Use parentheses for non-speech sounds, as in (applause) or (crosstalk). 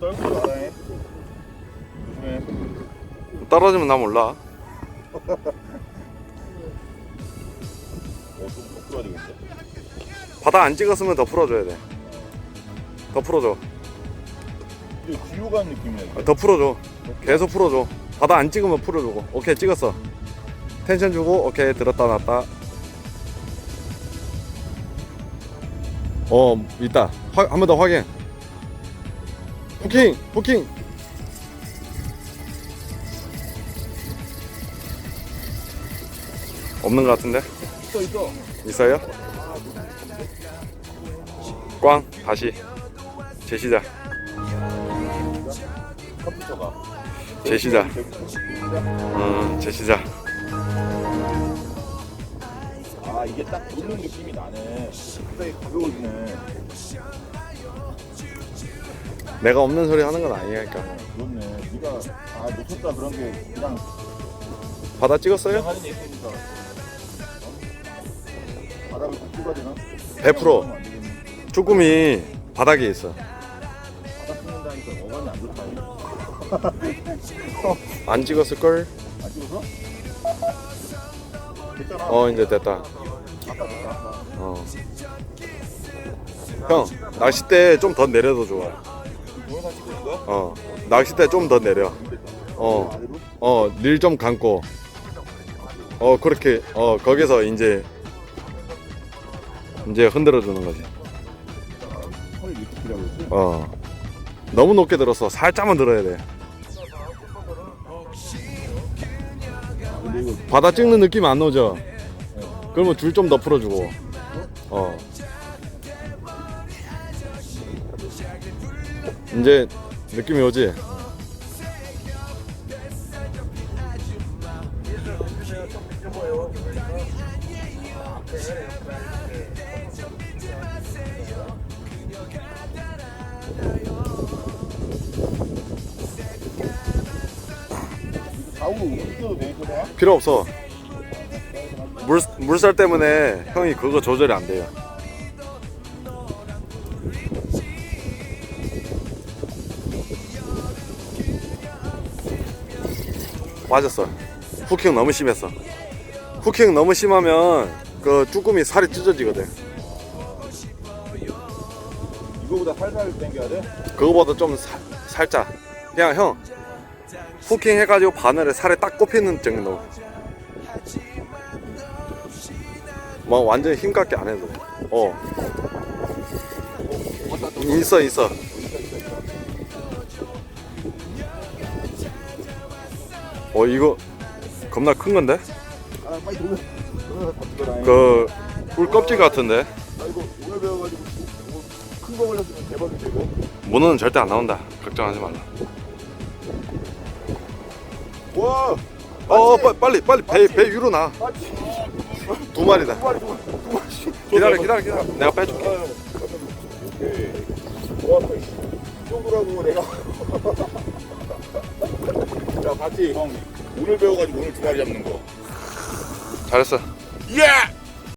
한번 떨고 나가해. 조심해. 떨어지면 나 몰라. 어, 되겠어. 바다 안 찍었으면 더 풀어줘야 돼. 더 풀어줘. 이게 뒤로 느낌이야. 이게. 더 풀어줘. 계속 풀어줘. 바다 안 찍으면 풀어주고. 오케이 찍었어. 텐션 주고 오케이 들었다 놨다. 어 있다. 한 번 더 확인. 부킹 부킹. 없는 것 같은데? 있어 있어. 있어요? 꽝 다시 컴퓨터가. 재시작 음 재시작 아 이게 딱 놓는 느낌이 나네. 굉장히 가벼워지네. 내가 없는 소리 하는 건 아니니까 그렇네. 네가 아 놓쳤다 그런 게 그냥 바다 찍었어요? 그냥 하는 얘기니까. 어? 바닥을 꼭 찍어야 되나? 100%안 되겠네. 쭈꾸미 바닥에 있어 바닥 찍는다니까 어감이 안 좋다. (laughs) 안 찍었을 걸? 안 찍어서? 됐잖아. 어 이제 됐다 아까 됐다. 어. 형 낚싯대 좀 더 내려도 좋아 어? 어 낚싯대 좀 더 내려 어. 아래로? 어릴 좀 감고 어 그렇게 어 거기서 이제 이제 흔들어 주는 거지? 어 너무 높게 들었어 살짝만 들어야 돼 바다 찍는 느낌 안 오죠 그러면 줄 좀 더 풀어주고 어 이제 느낌이 오지? 필요 없어 물, 물살 때문에 형이 그거 조절이 안 돼요 빠졌어. 후킹 너무 심했어. 후킹 너무 심하면 그 쭈꾸미 살이 찢어지거든. 이거보다 살살 당겨야 돼? 그거보다 좀 사- 살짝. 그냥 형 후킹 해가지고 바늘에 살에 딱 꼽히는 정도. 막 완전 힘깝게 안 해도 돼 어. 있어 있어 어 이거 겁나 큰 건데 아 빨리 돌려 그 꿀껍질 같은데 나 이거 오늘 배워가지고 큰거 걸렸으면 대박이지 이거 문어는 절대 안 나온다 걱정하지 말라 와어 빠- 빨리 빨리 배, 배 위로 나두 맞지? 마리다 두 마리 두 마리 두 마리 기다려 기다려 기다려 내가 빼줄게 아, 와이 정도라고 내가 야 봤지 형. 오늘 배워가지고 오늘 두 마리 잡는 거. 잘했어. 예!